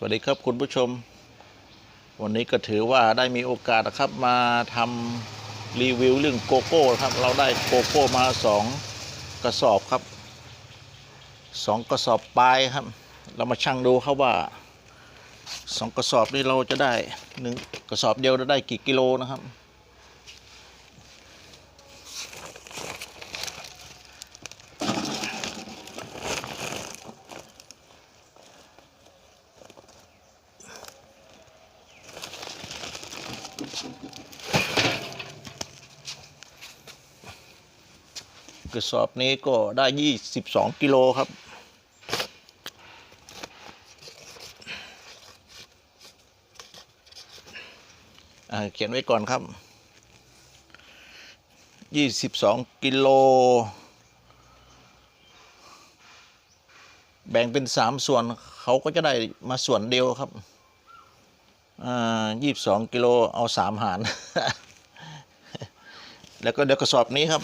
สวัสดีครับคุณผู้ชม วันนี้ก็ถือว่าได้มีโอกาสนะครับมาทำรีวิวเรื่องโกโก้ครับ เราได้โกโก้มาสองกระสอบครับสองกระสอบปลายครับ เรามาชั่งดูครับว่าสองกระสอบนี้เราจะได้หนึ่งกระสอบเดียวจะได้กี่กิโลนะครับ กระสอบนี้ก็ได้22กิโลครับ เขียนไว้ก่อนครับ22กิโล แบ่งเป็น3ส่วนเขาก็จะได้มาส่วนเดียวครับ อ่า22กิโลเอา3หาร แล้วก็เดี๋ยวกระสอบนี้ครับ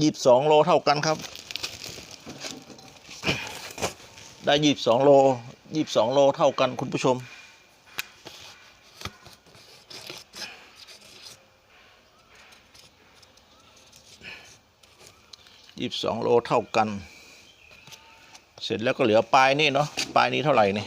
ยี่สิบสองโลเท่ากันครับ ได้ยี่สิบสองโลยี่สิบสองโลเท่ากันคุณผู้ชม ยี่สิบสองโลเท่ากัน เสร็จแล้วก็เหลือปลายนี่เนาะปลายนี้เท่าไหร่นี่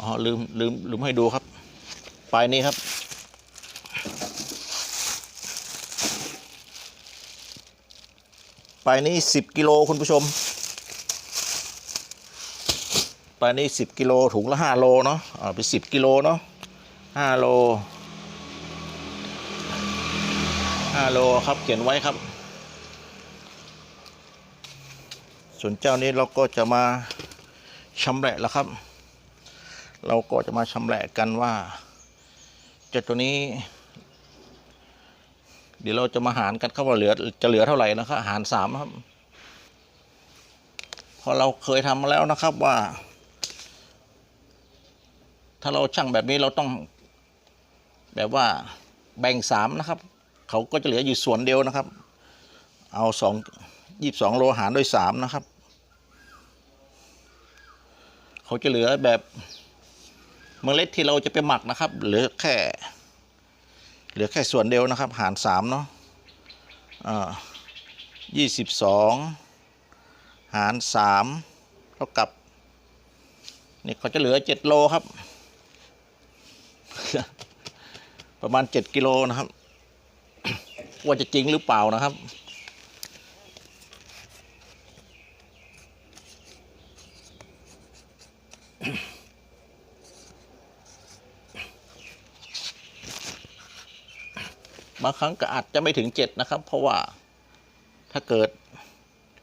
อ๋อลืมลืมลืมให้ดูครับ ปลายนี้ครับปลายนี้สิบกิโลคุณผู้ชม ปลานี้สิบกิโลถุงละห้าโลเนาะอ่าเป็นสิบกิโลเนาะห้าโลห้าโลครับเขียนไว้ครับ ส่วนเจ้านี้เราก็จะมาชำแหละแล้วครับ เราก็จะมาชำแหละกันว่าเจ้าตัวนี้ เดี๋ยวเราจะมาหารกันครับว่าเหลือจะเหลือเท่าไหร่นะครับหารสามครับพราะเราเคยทำมาแล้วนะครับว่า ถ้าเราชั่งแบบนี้เราต้อง แบบว่าแบ่งสามนะครับ เขาก็จะเหลืออยู่ส่วนเดียวนะครับ เอาสองยี่สิบสองโลหารด้วยสามนะครับ เขาจะเหลือแบบเมล็ดที่เราจะไปหมักนะครับ เหลือแค่ เหลือแค่ส่วนเดียวนะครับ หารสามเนาะอ่ายี่สิบสองหารสามเท่ากับนี่เขาจะเหลือเจ็ดโลครับ ประมาณเจ็ดกิโลนะครับ ว่าจะจริงหรือเปล่านะครับ บางครั้งก็อาจจะไม่ถึงเจ็ดนะครับ เพราะว่าถ้าเกิด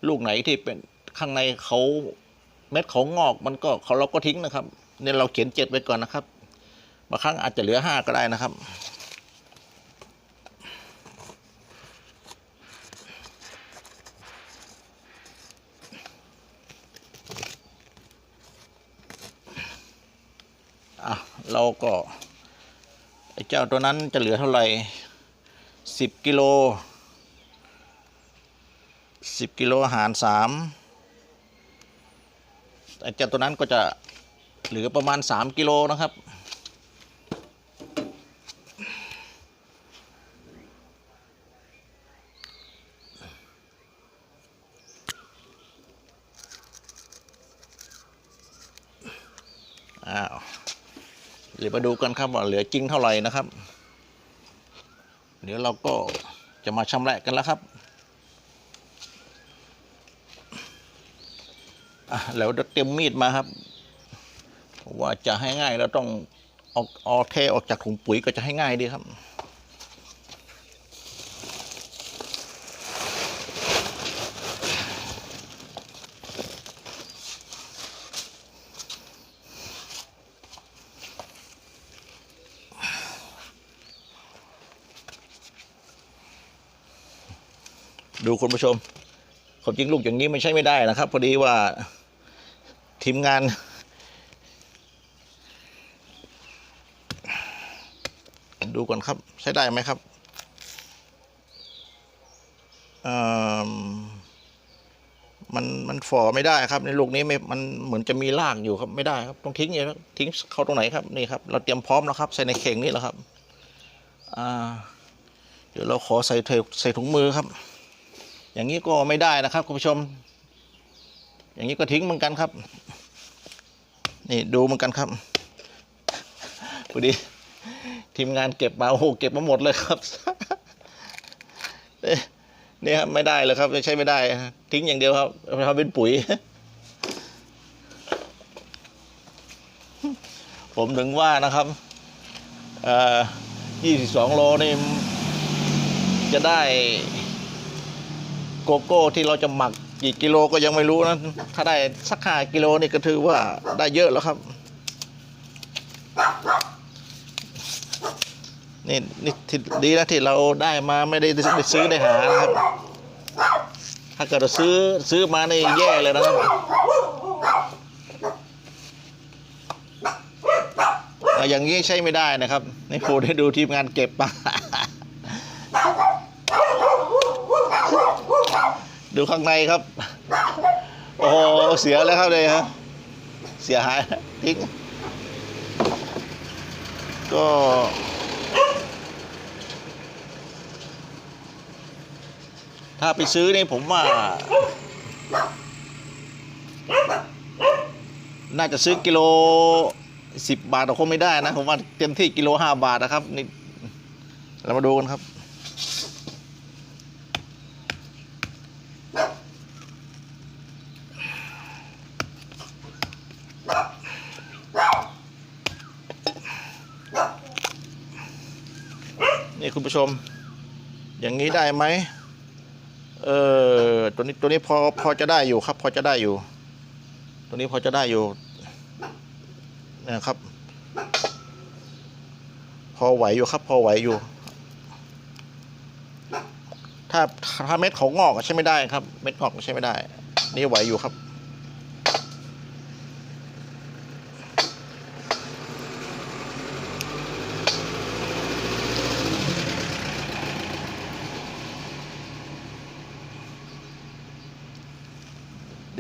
ลูกไหนที่เป็นข้างในเขาเม็ดเขางอกมันก็เขาเราก็ทิ้งนะครับเนี่ยเราเขียนเจ็ดไว้ก่อนนะครับ บางครั้งอาจจะเหลือห้าก็ได้นะครับ อะ เราก็ ไอ้เจ้าตัวนั้นจะเหลือเท่าไหร่สิบกิโลสิบกิโลหารสามไอ้เจ้าตัวนั้นก็จะเหลือประมาณสามกิโลนะครับ ดี๋ยวมาดูกันครับว่าเหลือจริงเท่าไหร่นะครับ เดี๋ยวเราก็จะมาชำแหละกันแล้วครับแล้วเตรียมมีดมาครับ ว่าจะให้ง่ายเราต้องเอาเอาเทออกจากถุงปุ๋ยก็จะให้ง่ายดีครับ ดูคุณผู้ชมความจริงลูกอย่างนี้ไมันใช้ไม่ได้นะครับ พอดีว่าทีมงาน ดูก่อนครับใช้ได้ไหมครับเอิ่มมันมันฝ่อไม่ได้ครับ ในลูกนี้ไม่มันเหมือนจะมีรากอยู่ครับไม่ได้ครับต้องทิ้งอย่างนี้ครับทิ้งเข้าตรงไหนครับนี่ครับ เราเตรียมพร้อมแล้วครับ ใส่ในเข่งนี่แหละครับ อ่า เดี๋ยวเราขอใส่ใส่ถุงมือครับ อย่างนี้ก็ไม่ได้นะครับคุณผู้ชม อย่างนี้ก็ทิ้งเหมือนกันครับ นี่ดูเหมือนกันครับพอดีทีมงานเก็บมาโอ้โหเก็บมาหมดเลยครับเนี่ยครับไม่ได้เลยครับใช้ไม่ได้ ทิ้งอย่างเดียวครับเอาไปทำเป็นปุ๋ย ผมถึงว่านะครับเอ่อ22โลนี่จะได้ โกโก้ที่เราจะหมักกี่กิโลก็ยังไม่รู้นะ ถ้าได้สักห้ากิโลนี่ก็ถือว่าได้เยอะแล้วครับ นี่นี่ดีนะที่เราได้มาไม่ได้ได้ซื้อได้หานะครับ ถ้าเกิดเราซื้อซื้อมาในแย่เลยนะครับอาอย่างนี้ใช้ไม่ได้นะครับ นี่ครูได้ดูทีมงานเก็บมา ดูข้างในครับ โอ้โหเสียแล้วครับเลยฮะ เสียหายทิ้งก็ถ้าไปซื้อนี่ผมว่า น่าจะซื้อกิโลสิบบาทแต่คงไม่ได้นะ ผมว่าเต็มที่กิโลห้าบาทนะครับนี่เรามาดูกันครับ นี่ คุณผู้ชม อย่างนี้ได้ไหมเออตัวนี้ตัวนี้พอพอจะได้อยู่ครับ พอจะได้อยู่ ตัวนี้พอจะได้อยู่นะครับ พอไหวอยู่ครับ พอไหวอยู่ ถ้าถ้าเม็ดของงอกใช้ไม่ได้ครับ เม็ดงอกใช้ไม่ได้ นี่ไหวอยู่ครับ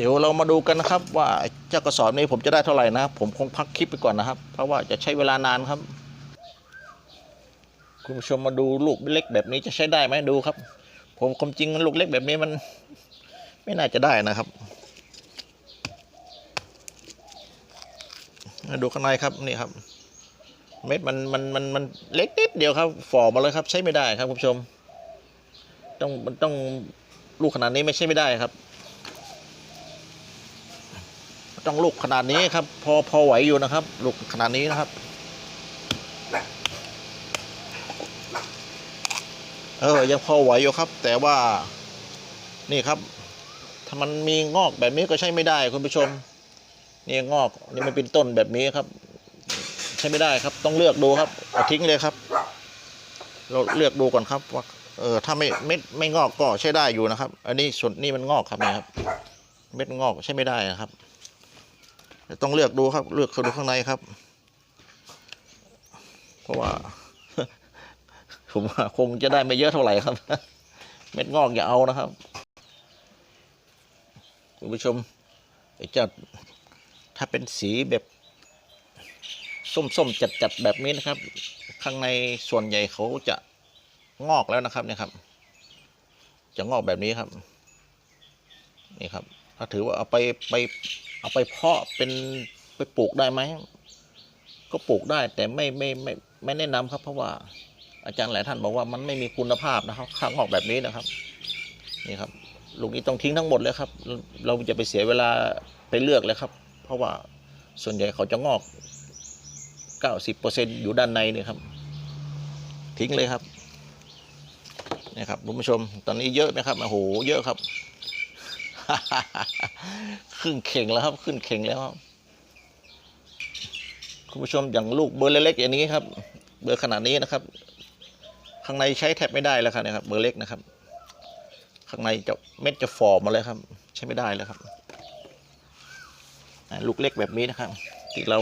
ดี๋ยวเรามาดูกันนะครับ ว่าเจ้ากระสอบนี้ผมจะได้เท่าไหร่นะผมคงพักคลิปไปก่อนนะครับ เพราะว่าจะใช้เวลานานครับ คุณผู้ชมมาดูลูกเล็กแบบนี้จะใช้ได้ไหมดูครับ ผมความจริงลูกเล็กแบบนี้มัน ไม่น่าจะได้นะครับมาดูข้างในครับนี่ครับ เม็ดมันมันมันมันเล็กนิดเดียวครับฝ่อมาเลยครับ ใช้ไม่ได้ครับคุณผู้ชม ต้องมันต้องลูกขนาดนี้ไม่ใช่ไม่ได้ครับ ต้องลูกขนาดนี้ครับ พอพอไหวอยู่นะครับ ลูกขนาดนี้นะครับ เออ ยังพอไหวอยู่ครับ แต่ว่า นี่ครับ ถ้ามันมีงอกแบบนี้ก็ใช้ไม่ได้คุณผู้ชม นี่งอก นี่มันเป็นต้นแบบนี้ครับ ใช้ไม่ได้ครับ ต้องเลือกดูครับเอาทิ้งเลยครับ เราเลือกดูก่อนครับว่าเออถ้าไม่เม็ดไม่งอกก็ใช้ได้อยู่นะครับ อันนี้ส่วนนี่มันงอกครับนี่ครับ เม็ดงอกใช้ไม่ได้นะครับ ต้องเลือกดูครับเลือกดูข้างในครับ เพราะว่า ผมว่าคงจะได้ไม่เยอะเท่าไหร่ครับ เม็ดงอกอย่าเอานะครับคุณผู้ชมไอ้เจ้าถ้าเป็นสีแบบส้มๆจัดๆแบบนี้นะครับ ข้างในส่วนใหญ่เขาจะงอกแล้วนะครับเนี่ยครับ จะงอกแบบนี้ครับ นี่ครับ ถ้าถือว่าเอาไปไป เอาไปเพาะเป็นไปปลูกได้ไหม ก็ปลูกได้แต่ไม่ไม่ไม่ไม่แนะนำครับ เพราะว่าอาจารย์หลายท่านบอกว่ามันไม่มีคุณภาพนะครับ ข้างออกแบบนี้นะครับ นี่ครับลูกนี้ต้องทิ้งทั้งหมดเลยครับ เราจะไปเสียเวลาไปเลือกเลยครับ เพราะว่าส่วนใหญ่เขาจะงอก 90%อยู่ด้านในนี่ครับ ทิ้งเลยครับนี่ครับคุณผู้ชม ตอนนี้เยอะไหมครับโอ้โหเยอะครับ ขึ้นเข่งแล้วครับ ขึ้นเข่งแล้วครับคุณผู้ชมอย่างลูกเบอร์เล็กๆอย่างนี้ครับ เบอร์ขนาดนี้นะครับ ข้างในใช้แทบไม่ได้แล้วครับเนะครับ เบอร์เล็กนะครับ ข้างในจะเม็ดจะฟอร์มมาเลยครับ ใช้ไม่ได้เลยครับลูกเล็กแบบนี้นะครับ ที่เรา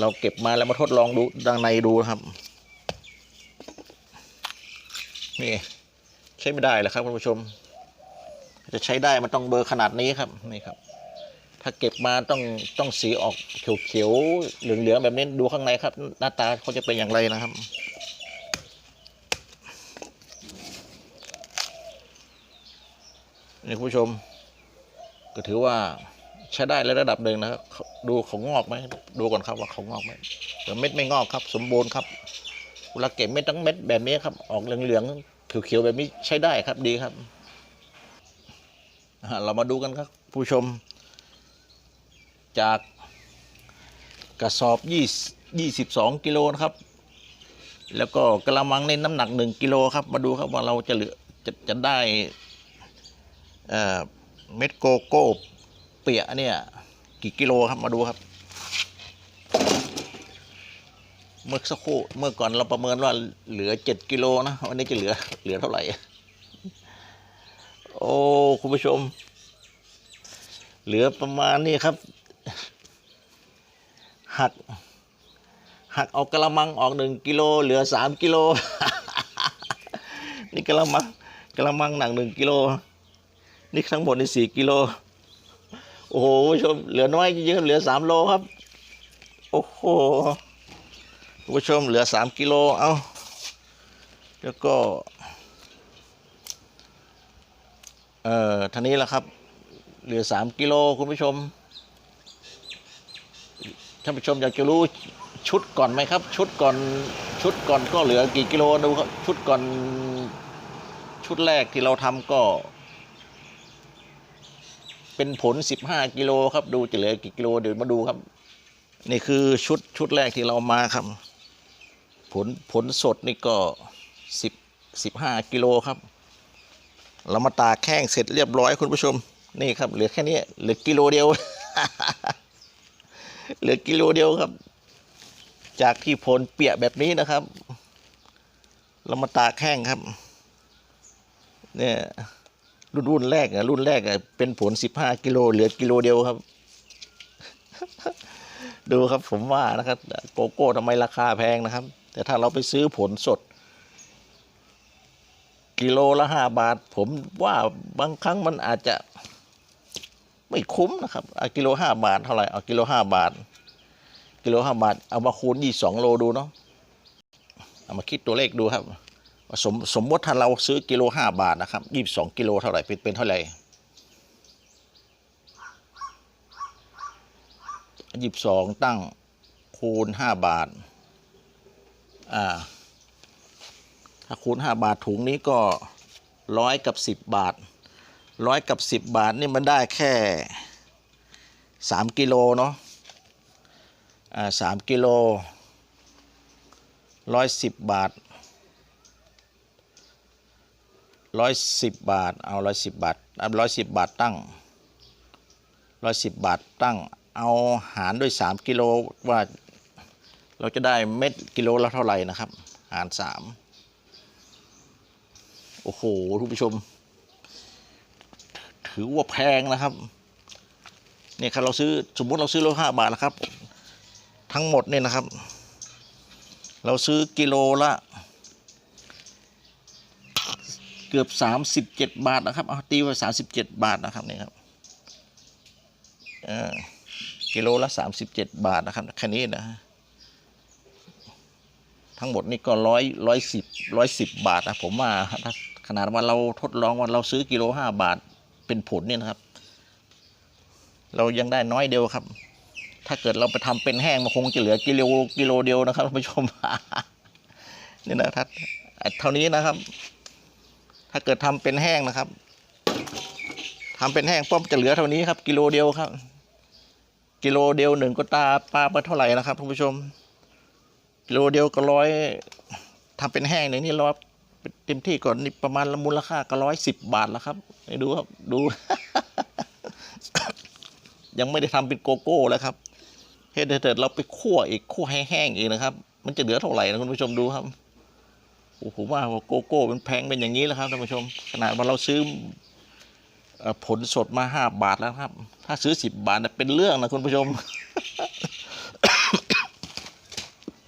เราเก็บมาแล้วมาทดลองดูดังในดูนะครับนี่ใช้ไม่ได้เลยครับคุณผู้ชม จะใช้ได้มันต้องเบอร์ขนาดนี้ครับนี่ครับ ถ้าเก็บมาต้องต้องสีออกเขียวๆเหลืองๆแบบนี้ดูข้างในครับ หน้าตาเขาจะเป็นอย่างไรนะครับนี่คุณผู้ชม ก็ถือว่าใช้ได้ในระดับหนึ่งนะครับ ดูของงอกไหมดูก่อนครับว่าเขางอกไหมเดี๋ยวเม็ดไม่งอกครับ สมบูรณ์ครับเวลาเก็บเม็ดทั้งเม็ดแบบนี้ครับ ออกเหลืองๆเขียวๆแบบนี้ใช้ได้ครับดีครับ เรามาดูกันครับผู้ชม จากกระสอบ22กิโลนะครับ แล้วก็กระมังในน้ำหนัก 1กิโลครับ มาดูครับว่าเราจะเหลือจะจะได้เม็ดโกโก้เปียะเนี่ยกี่กิโลครับมาดูครับ เมื่อสักครู่เมื่อก่อนเราประเมินว่าเหลือเจ็ดกิโลนะวันนี้จะเหลือเหลือเท่าไหร่ อ้ คุณผู้ชม เหลือประมาณนี้ครับ หัก หักเอากระมังออกหนึ่งกิโล เหลือสามกิโล นี่กระมังกระมังหนักหนึ่งกิโล นี่ทั้งหมดนี่สี่กิโล โอ้โหคุณผู้ชม เหลือน้อยเยอะๆเหลือสามโลครับ โอ้โหคุณผู้ชมเหลือสามกิโล เอาแล้วก็ เอ่อท่านี้แหละครับ เหลือสามกิโลคุณผู้ชมท่านผู้ชมอยากจะรู้ชุดก่อนไหมครับ ชุดก่อนชุดก่อนก็เหลือกี่กิโลดูครับชุดก่อนชุดแรกที่เราทำก็ เป็นผล 15 กิโลครับ ดูจะเหลือกี่กิโลเดี๋ยวมาดูครับ นี่คือชุดชุดแรกที่เรามาครับ ผลผลสดนี่ก็ 10 15 กิโลครับ เรามาตากแข้งเสร็จเรียบร้อยคุณผู้ชม นี่ครับ เหลือแค่นี้เหลือกิโลเดียว เหลือกิโลเดียวครับ จากที่ผลเปียกแบบนี้นะครับ เรามาตากแข้งครับ เนี่ยรุ่นรุ่นแรกอะรุ่นแรกอะเป็นผลสิบห้ากิโลเหลือกิโลเดียวครับ ดูครับผมว่านะครับ โกโก้ทำไมราคาแพงนะครับ แต่ถ้าเราไปซื้อผลสด กิโลละห้าบาท ผมว่าบางครั้งมันอาจจะไม่คุ้มนะครับเอากิโลห้าบาทเท่าไหร่เอากิโลห้าบาท กิโลห้าบาท เอามาคูณยี่สองโลดูเนาะเอามาคิดตัวเลขดูครับสมสมมติถ้าเราซื้อกิโลห้าบาทนะครับยี่สิบสองกิโลเท่าไหร่เป็นเป็นเท่าไหร่ยี่สิบสองตั้งคูณห้าบาท อ่า ถ้าคูณห้าบาทถุงนี้ก็ร้อยกับสิบบาทร้อยกับสิบบาทนี่มันได้แค่สามกิโลเนาะอ่าสามกิโลร้อยสิบบาทร้อยสิบบาทเอาร้อยสิบบาทเอาร้อยสิบบาทตั้งร้อยสิบบาทตั้งเอาหารด้วยสามกิโลว่าเราจะได้เม็ดกิโลละเท่าไหร่นะครับ หารสาม โอ้โหทุกผู้ชม ถือว่าแพงนะครับ เนี่ยครับเราซื้อสมมุติเราซื้อโลห้าบาทนะครับ ทั้งหมดเนี่ยนะครับ เราซื้อกิโลละ เกือบสามสิบเจ็ดบาทนะครับเอาตีไว้สามสิบเจ็ดบาทนะครับนี่ครับอกิโลละสามสิบเจ็ดบาทนะครับแค่นี้นะทั้งหมดนี่ก็ร้อยร้อยสิบร้อยสิบบาทนะผมว่าถ้า ขนาดว่าเราทดลองว่าเราซื้อกิโลห้าบาทเป็นผลเนี่ยนะครับ เรายังได้น้อยเดียวครับ ถ้าเกิดเราไปทำเป็นแห้งมันคงจะเหลือกิโลกิโลเดียวนะครับท่านผู้ชมนี่นะท่านเท่านี้นะครับ ถ้าเกิดทำเป็นแห้งนะครับทำเป็นแห้งป้อมจะเหลือเท่านี้ครับ กิโลเดียวครับ กิโลเดียวหนึ่งก็ตาปลาไปเท่าไหร่นะครับท่านผู้ชมกิโลเดียวก็ร้อยทำเป็นแห้งหนึ่งนี่ร้อย เต็มที่ก่อนนี่ประมาณมูลค่าก็ร้อยสิบบาทแล้วครับให้ดูครับดู ยังไม่ได้ทำเป็นโกโก้แล้วครับเฮ็ดเถิดเราไปคั่วอีกคั่วให้แห้งอีกนะครับ มันจะเหลือเท่าไหร่นะคุณผู้ชมดูครับโอ้ผมว่าโกโก้มันแพงเป็นอย่างนี้แล้วครับท่านผู้ชม ขนาดว่าเราซื้อผลสดมาห้าบาทแล้วครับ ถ้าซื้อสิบบาทน่เป็นเรื่องนะคุณผู้ชม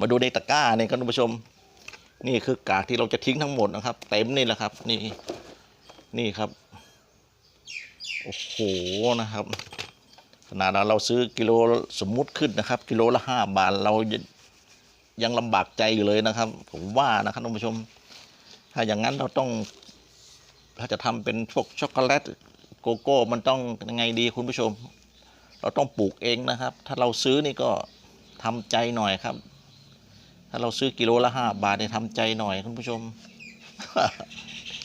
มาดูในตะกร้าเนี่ยครับท่านผู้ชม นี่คือกากที่เราจะทิ้งทั้งหมดนะครับ เต็มนี่แหละครับ นี่นี่ครับโอ้โหนะครับขนาดเราซื้อกิโลสมมุติขึ้นนะครับ กิโลละห้าบาทเรายังลำบากใจอยู่เลยนะครับ ผมว่านะครับท่านผู้ชม ถ้าอย่างนั้นเราต้อง ถ้าจะทำเป็นพวกช็อกโกแลตโกโก้มันต้องยังไงดีคุณผู้ชม เราต้องปลูกเองนะครับ ถ้าเราซื้อนี่ก็ทำใจหน่อยครับ ถ้าเราซื้อกิโลละห้าบาทเนี่ยทำใจหน่อยคุณผู้ชม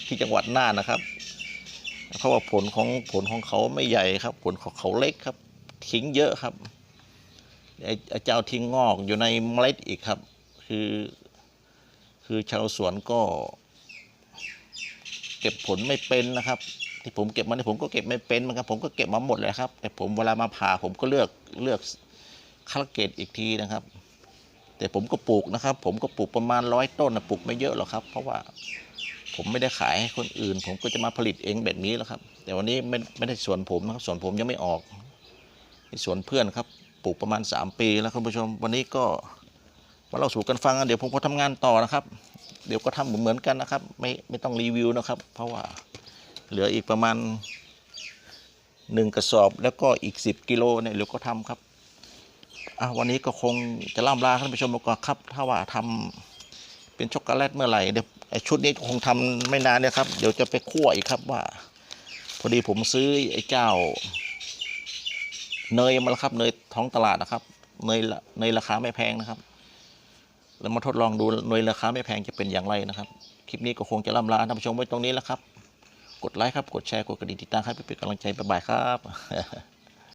ที่จังหวัดน่านนะครับเพราะว่าผลของผลของเขาไม่ใหญ่ครับ ผลของเขาเล็กครับ ทิ้งเยอะครับไอ้เจ้าทิ้งงอกอยู่ในเมล็ดอีกครับ คือ คือชาวสวนก็ เก็บผลไม่เป็นนะครับ ที่ผมเก็บมาเนี่ยผมก็เก็บไม่เป็นเหมือนกันผมก็เก็บมาหมดเลยครับ แต่ผมเวลามาผ่าผมก็เลือกเลือกคัดเกรดอีกทีนะครับ แต่ผมก็ปลูกนะครับ ผมก็ปลูกประมาณร้อยต้นนะปลูกไม่เยอะหรอกครับ เพราะว่าผมไม่ได้ขายให้คนอื่น ผมก็จะมาผลิตเองแบบนี้แล้วครับ แต่วันนี้ไม่ไม่ได้สวนผมนะครับสวนผมยังไม่ออกนี่สวนเพื่อนครับปลูกประมาณ 3 ปีแล้วคุณผู้ชม วันนี้ก็มาเล่าสู่กันฟังเดี๋ยวผมก็ทำงานต่อนะครับ เดี๋ยวก็ทำเหมือนเหมือนกันนะครับ ไม่ไม่ต้องรีวิวนะครับ เพราะว่าเหลืออีกประมาณหนึ่งกระสอบแล้วก็อีก 10 กิโลเนี่ยเดี๋ยวก็ทำครับ วันนี้ก็คงจะล่ำลาท่านผู้ชมก่อนครับ ถ้าว่าทำเป็นช็อกโกแลตเมื่อไหร่เดี๋ยวชุดนี้คงทำไม่นานเนี่ยครับ เดี๋ยวจะไปคั่วอีกครับว่า พอดีผมซื้อไอ้เจ้า เนยมาแล้วครับ เนยท้องตลาดนะครับเนยละเนยราคาไม่แพงนะครับแล้วมาทดลองดูเนยราคาไม่แพงจะเป็นอย่างไรนะครับ คลิปนี้ก็คงจะล่ำลาท่านผู้ชมไว้ตรงนี้แล้วครับ กดไลค์ครับ กดแชร์ กดกระดิ่งติดตามครับเพื่อเป็นกำลังใจบ๊ายบายครับ